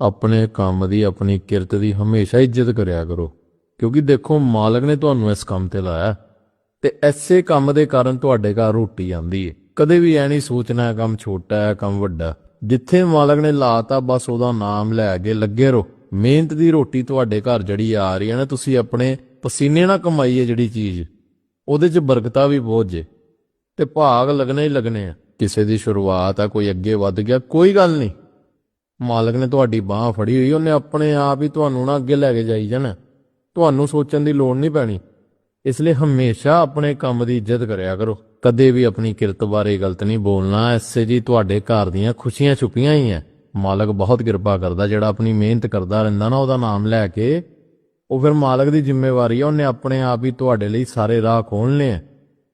ਆਪਣੇ ਕੰਮ ਦੀ, ਆਪਣੀ ਕਿਰਤ ਦੀ ਹਮੇਸ਼ਾ ਇੱਜ਼ਤ ਕਰਿਆ ਕਰੋ। ਕਿਉਂਕਿ ਦੇਖੋ, ਮਾਲਕ ਨੇ ਤੁਹਾਨੂੰ ਇਸ ਕੰਮ ਤੇ ਲਾਇਆ। ਤੇ ਐਸੇ ਕੰਮ ਦੇ ਕਾਰਨ ਤੁਹਾਡੇ ਘਰ ਰੋਟੀ ਆਂਦੀ ਏ। ਕਦੇ ਵੀ ਐ ਨਹੀਂ ਸੋਚਣਾ ਕੰਮ ਛੋਟਾ ਹੈ ਕੰਮ ਵੱਡਾ ਜਿੱਥੇ ਮਾਲਕ ਨੇ ਲਾਤਾ, ਬਸ ਉਹਦਾ ਨਾਮ ਲੈ ਕੇ ਲੱਗੇ ਰਹੋ। ਮਿਹਨਤ ਦੀ ਰੋਟੀ ਤੁਹਾਡੇ ਘਰ ਜਿਹੜੀ ਆ ਰਹੀ ਹੈ ਨਾ, ਤੁਸੀਂ ਆਪਣੇ ਪਸੀਨੇ ਨਾਲ ਕਮਾਈ ਹੈ ਜਿਹੜੀ ਚੀਜ਼। ਉਹਦੇ 'ਚ ਬਰਕਤਾਂ ਵੀ ਬਹੁਤ ਜੇ। ਤੇ ਭਾਗ ਲੱਗਣੇ ਹੀ ਲੱਗਣੇ ਆ। ਕਿਸੇ ਦੀ ਸ਼ੁਰੂਆਤ ਆ, ਕੋਈ ਅੱਗੇ ਵੱਧ ਗਿਆ, ਕੋਈ ਗੱਲ ਨਹੀਂ। ਮਾਲਕ ਨੇ ਤੁਹਾਡੀ ਬਾਹ ਫੜੀ ਹੋਈ, ਉਹਨੇ ਆਪਣੇ ਆਪ ਹੀ ਤੁਹਾਨੂੰ ਨਾ ਅੱਗੇ ਲੈ ਕੇ ਜਾਈ ਜਾਣਾ। ਤੁਹਾਨੂੰ ਸੋਚਣ ਦੀ ਲੋੜ ਨਹੀਂ ਪੈਣੀ। ਇਸ ਲਈ ਹਮੇਸ਼ਾ ਆਪਣੇ ਕੰਮ ਦੀ ਇੱਜ਼ਤ ਕਰਿਆ ਕਰੋ। ਕਦੇ ਵੀ ਆਪਣੀ ਕਿਰਤ ਬਾਰੇ ਗਲਤ ਨਹੀਂ ਬੋਲਣਾ। ਐਸੇ ਜੀ ਤੁਹਾਡੇ ਘਰ ਦੀਆਂ ਖੁਸ਼ੀਆਂ ਛੁਪੀਆਂ ਹੀ ਐ। ਮਾਲਕ ਬਹੁਤ ਕਿਰਪਾ ਕਰਦਾ, ਜਿਹੜਾ ਆਪਣੀ ਮਿਹਨਤ ਕਰਦਾ ਰਹਿੰਦਾ ਨਾ, ਉਹਦਾ ਨਾਮ ਲੈ ਕੇ। ਉਹ ਫਿਰ ਮਾਲਕ ਦੀ ਜ਼ਿੰਮੇਵਾਰੀ ਆ, ਉਹਨੇ ਆਪਣੇ ਆਪ ਹੀ ਤੁਹਾਡੇ ਲਈ ਸਾਰੇ ਰਾਹ ਖੋਲ੍ਹਣੇ ਆ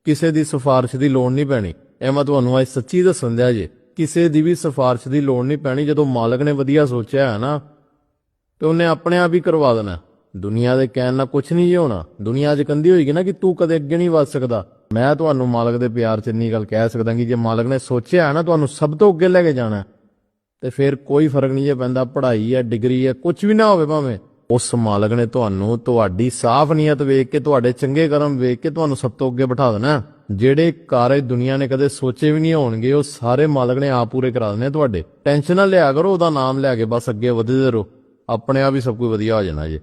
ਕਿਸੇ ਦੀ ਸਿਫਾਰਿਸ਼ ਦੀ ਲੋੜ ਨਹੀਂ ਪੈਣੀ। ਇਹ ਮੈਂ ਤੁਹਾਨੂੰ ਅੱਜ ਸੱਚੀ ਦੱਸਣ ਦਿਆ ਜੇ। ਕਿਸੇ ਦੀ ਵੀ ਸਿਫਾਰਿਸ਼ ਦੀ ਲੋੜ ਨਹੀਂ ਪੈਣੀ। ਜਦੋਂ ਮਾਲਕ ਨੇ ਵਧੀਆ ਸੋਚਿਆ ਹੈ ਨਾ, ਤੇ ਉਹਨੇ ਆਪਣੇ ਆਪ ਹੀ ਕਰਵਾ ਦੇਣਾ। ਦੁਨੀਆ ਦੇ ਕਹਿਣ ਨਾਲ ਕੁਝ ਨਹੀਂ ਹੋਣਾ। ਦੁਨੀਆ ਅੱਜ ਕੰਦੀ ਹੋਏਗੀ ਨਾ ਕਿ ਤੂੰ ਕਦੇ ਅੱਗੇ ਨਹੀਂ ਵੱਧ ਸਕਦਾ। ਮੈਂ ਤੁਹਾਨੂੰ ਮਾਲਕ ਦੇ ਪਿਆਰ 'ਚ ਇੰਨੀ ਗੱਲ ਕਹਿ ਸਕਦਾ ਕਿ ਜੇ ਮਾਲਕ ਨੇ ਸੋਚਿਆ ਹੈ ਨਾ, ਤੁਹਾਨੂੰ ਸਭ ਤੋਂ ਅੱਗੇ ਲੈ ਕੇ ਜਾਣਾ ਤੇ ਫਿਰ ਕੋਈ ਫ਼ਰਕ ਨਹੀਂ ਜੇ ਪੈਂਦਾ, ਪੜ੍ਹਾਈ ਹੈ, ਡਿਗਰੀ ਹੈ ਕੁਝ ਵੀ ਨਾ ਹੋਵੇ ਭਾਵੇਂ। ਉਸ ਮਾਲਕ ਨੇ ਤੁਹਾਨੂੰ ਤੁਹਾਡੀ ਸਾਫ਼ ਨੀਅਤ ਵੇਖ ਕੇ, ਤੁਹਾਡੇ ਚੰਗੇ ਕਰਮ ਵੇਖ ਕੇ ਤੁਹਾਨੂੰ ਸਭ ਤੋਂ ਅੱਗੇ ਬਿਠਾ ਦੇਣਾ ਜਿਹੜੇ ਕਾਰਜ ਦੁਨੀਆ ਨੇ ਕਦੇ ਸੋਚੇ ਵੀ ਨਹੀਂ ਹੋਣਗੇ, ਉਹ ਸਾਰੇ ਮਾਲਕ ਨੇ ਆਪ ਪੂਰੇ ਕਰਾ ਦੇਣੇ ਆ ਤੁਹਾਡੇ। ਟੈਨਸ਼ਨ ਨਾ ਲਿਆ ਕਰੋ, ਉਹਦਾ ਨਾਮ ਲੈ ਕੇ ਬਸ ਅੱਗੇ ਵਧਦੇ ਰਹੋ। ਆਪਣੇ ਆਪ ਹੀ ਸਭ ਕੁਝ ਵਧੀਆ ਹੋ ਜਾਣਾ ਜੀ।